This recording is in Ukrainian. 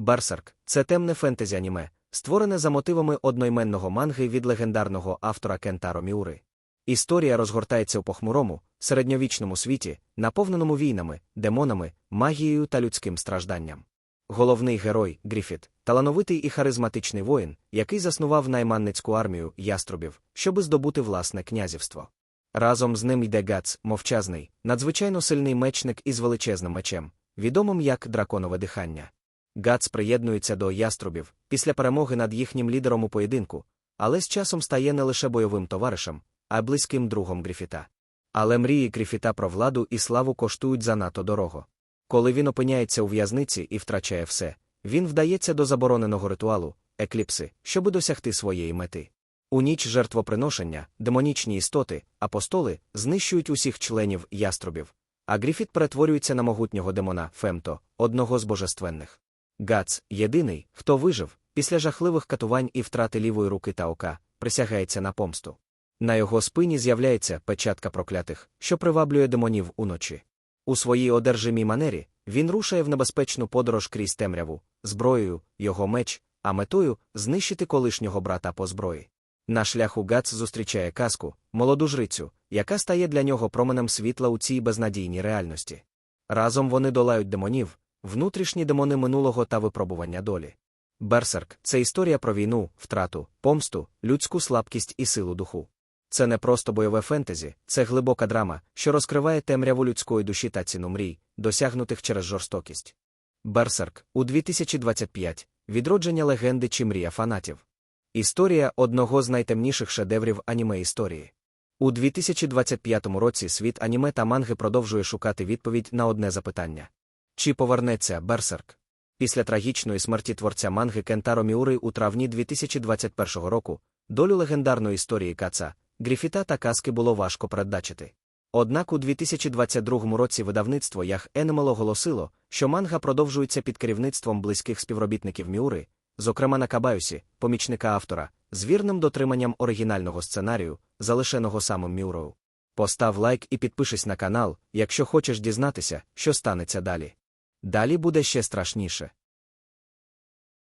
Берсерк це темне фентезі аніме, створене за мотивами одноіменного манги від легендарного автора Кентаро Міури. Історія розгортається у похмурому, середньовічному світі, наповненому війнами, демонами, магією та людським стражданням. Головний герой Гріфіт талановитий і харизматичний воїн, який заснував найманницьку армію яструбів, щоби здобути власне князівство. Разом з ним йде Гац, мовчазний, надзвичайно сильний мечник із величезним мечем, відомим як драконове дихання. Гац приєднується до яструбів після перемоги над їхнім лідером у поєдинку, але з часом стає не лише бойовим товаришем, а й близьким другом Гріфіта. Але мрії Гріфіта про владу і славу коштують занадто дорого. Коли він опиняється у в'язниці і втрачає все, він вдається до забороненого ритуалу, екліпси, щоби досягти своєї мети. У ніч жертвоприношення, демонічні істоти, апостоли знищують усіх членів яструбів, а Гріфіт перетворюється на могутнього демона Фемто, одного з божественних. Гац, єдиний, хто вижив, після жахливих катувань і втрати лівої руки та ока, присягається на помсту. На його спині з'являється печатка проклятих, що приваблює демонів уночі. У своїй одержимій манері він рушає в небезпечну подорож крізь темряву, зброєю, його меч, а метою знищити колишнього брата по зброї. На шляху Гац зустрічає казку, молоду жрицю, яка стає для нього променем світла у цій безнадійній реальності. Разом вони долають демонів, внутрішні демони минулого та випробування долі. Берсерк це історія про війну, втрату, помсту, людську слабкість і силу духу. Це не просто бойове фентезі, це глибока драма, що розкриває темряву людської душі та ціну мрій, досягнутих через жорстокість. Берсерк у 2025 відродження легенди чи мрія фанатів. Історія одного з найтемніших шедеврів аніме історії. У 2025 році світ аніме та манги продовжує шукати відповідь на одне запитання: чи повернеться Берсерк? Після трагічної смерті творця манги Кентаро Міури у травні 2021 року долю легендарної історії Каца, Гріфіта та казки було важко передбачити. Однак у 2022 році видавництво Ях Енемел оголосило, що манга продовжується під керівництвом близьких співробітників Міури, зокрема на Кабаюсі, помічника автора, з вірним дотриманням оригінального сценарію, залишеного самим Міуроу. Постав лайк і підпишись на канал, якщо хочеш дізнатися, що станеться далі. Далі буде ще страшніше.